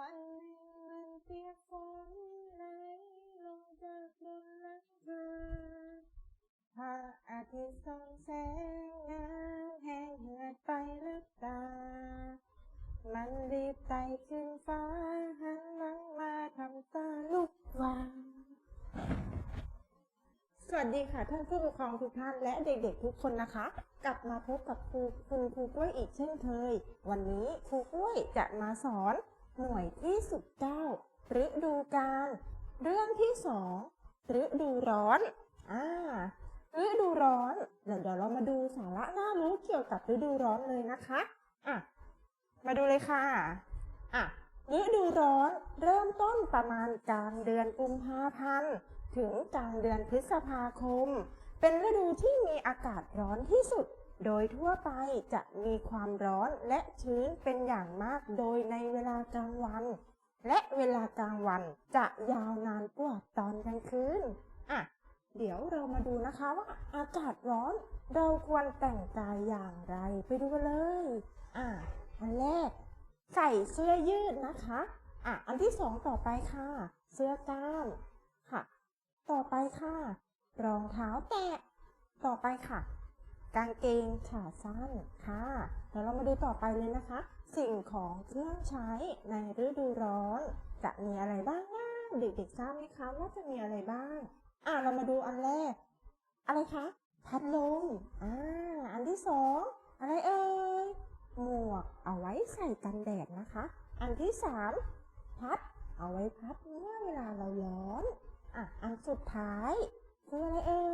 วันหนึ่งมันเปียกฝนไหลลงจากบนหลังคาพระอาทิตย์ส่องแสงงามแห้งเหือดไปลับตา มันรีบไต่ขึ้นฟ้าหันหลังมาทำตาลุกวาวสวัสดีค่ะท่านผู้ปกครองทุกท่านและเด็กๆทุกคนนะคะ กลับมาพบกับครูคุณครูกล้วยอีกเช่นเคย วันนี้ครูกล้วยจะมาสอน หน่วยที่สิบเก้าฤดูกาลเรื่องที่สองฤดูร้อนอ่าฤดูร้อนเดี๋ยวเดี๋ยวเรามาดูสาระน่ารู้เกี่ยวกับฤดูร้อนเลยนะคะอะมาดูเลยค่ะอะฤดูร้อนเริ่มต้นประมาณกลางเดือนกุมภาพันธ์ถึงกลางเดือนพฤษภาคม เป็นฤดูที่มีอากาศร้อนที่สุด โดยทั่วไปจะมีความร้อนและชื้นเป็นอย่างมากโดยในเวลากลางวัน และเวลากลางวันจะยาวนานกว่าตอนกลางคืนอะเดี๋ยวเรามาดูนะคะว่าอากาศร้อนเราควรแต่งกายอย่างไรไปดูกันเลย อะอันแรกใส่เสื้อยืดนะคะอะอันที่สองต่อไปค่ะ เสื้อกล้ามค่ะ ต่อไปค่ะ รองเท้าแตะต่อไปค่ะ กางเกงขาสั้นค่ะเดี๋ยวเรามาดูต่อไปเลยนะคะ สิ่งของเครื่องใช้ในฤดูร้อน จะมีอะไรบ้างนะเด็กๆทราบไหมคะว่าจะมีอะไรบ้าง อะเรามาดูอันแรก อะไรคะ พัดลมอ่าอันที่สองอะไรเอ่ยหมวกเอาไว้ใส่กันแดดนะคะ อันที่สามพัด เอาไว้พัดเมื่อเวลาเราร้อน อะ อันสุดท้ายคืออะไรเอ่ย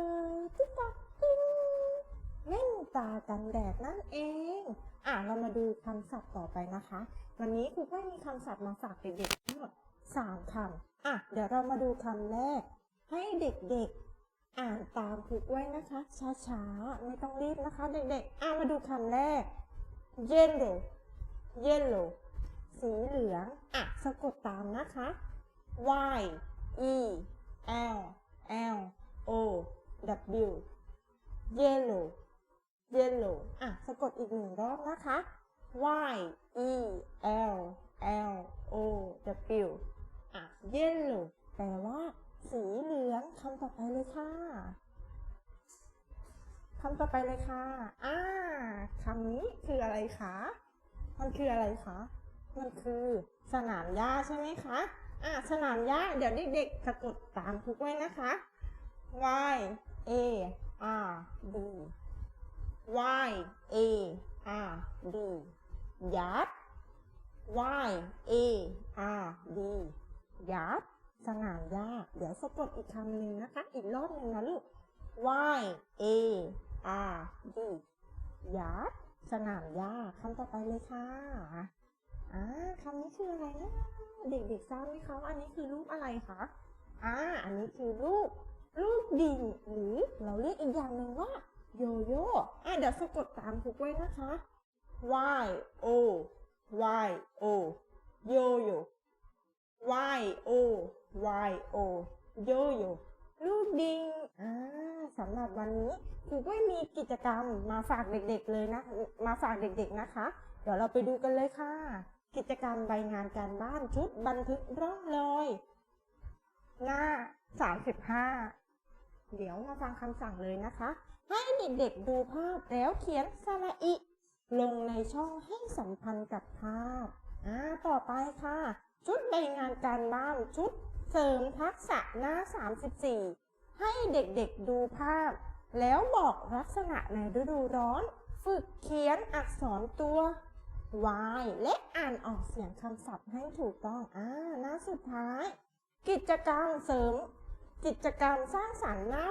ตากันแดดนั่นเอง อะเรามาดูคำศัพท์ต่อไปนะคะ วันนี้ครูก็มีคำศัพท์มาฝากเด็กๆทั้งหมดสามคำอะเดี๋ยวเรามาดูคำแรก ให้เด็กๆ อ่านตามครูกล้วยนะคะ ช้าๆ ไม่ต้องรีบนะคะ เด็กๆ อะมาดูคำแรก yellow yellow สีเหลือง อะ สะกดตามนะคะ y e l l o w yellow yellow อะสะกดอีกหนึ่งรอบนะคะ y e l l o w อะ yellow แปลว่า สีเหลืองคำต่อไปเลยค่ะคำต่อไปเลยค่ะ อ่าคำนี้คืออะไรคะ มันคืออะไรคะ มันคือสนามหญ้าใช่ไหมคะ อ่าสนามหญ้า เดี๋ยวเด็กๆสะกดตามทุกไว้นะคะ y a r d y a r d ยัด y a r d ยัดสนามหญ้าเดี๋ยวสะกดอีกคำหนึ่งนะคะ อีกรอบหนึ่งนะลูก y a r d ยัดสนามหญ้าคำต่อไปเลยค่ะอ่าคำนี้คืออะไรนะ เด็กๆทราบไหมคะว่าอันนี้คือรูปอะไรคะอ่าอันนี้คือรูปรูปดิ่งหรือเราเรียกอีกอย่างหนึ่งว่า โยโย่อะเดี๋ยวสะกดตามทุกไว้นะคะ y o y o โยโย่ y o y o โยโย่รูปดิงอ่าสำหรับวันนี้ครูก็มีกิจกรรมมาฝากเด็กๆเลยนะ มาฝากเด็กๆนะคะ เดี๋ยวเราไปดูกันเลยค่ะ กิจกรรมใบงานการบ้านชุดบันทึกร่องรอย หน้า35 เดี๋ยวมาฟังคำสั่งเลยนะคะ ให้เด็กๆดูภาพแล้วเขียนสระอิ ลงในช่องให้สัมพันธ์กับภาพอ่าต่อไปค่ะ ชุดใบงานการบ้านชุดเสริมทักษะหน้า 34 ให้เด็กๆดูภาพ แล้วบอกลักษณะในฤดูร้อน ฝึกเขียนอักษรตัว Y และอ่านออกเสียงคำศัพท์ให้ถูกต้องอ่าหน้าสุดท้าย กิจกรรมเสริม กิจกรรมสร้างสรรค์หน้า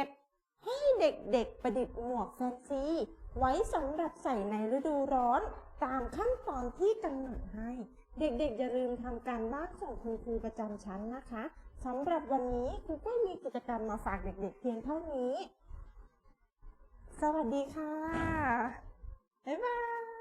61 ให้เด็กๆประดิษฐ์หมวกแฟนซี ไว้สำหรับใส่ในฤดูร้อน ตามขั้นตอนที่กำหนดให้ เด็กๆอย่าลืมทำการบ้านส่งคุณครูประจำชั้นนะคะสำหรับวันนี้ครูก็มีกิจกรรมมาฝากเด็กๆเพียงเท่านี้ สวัสดีค่ะ บ๊ายบาย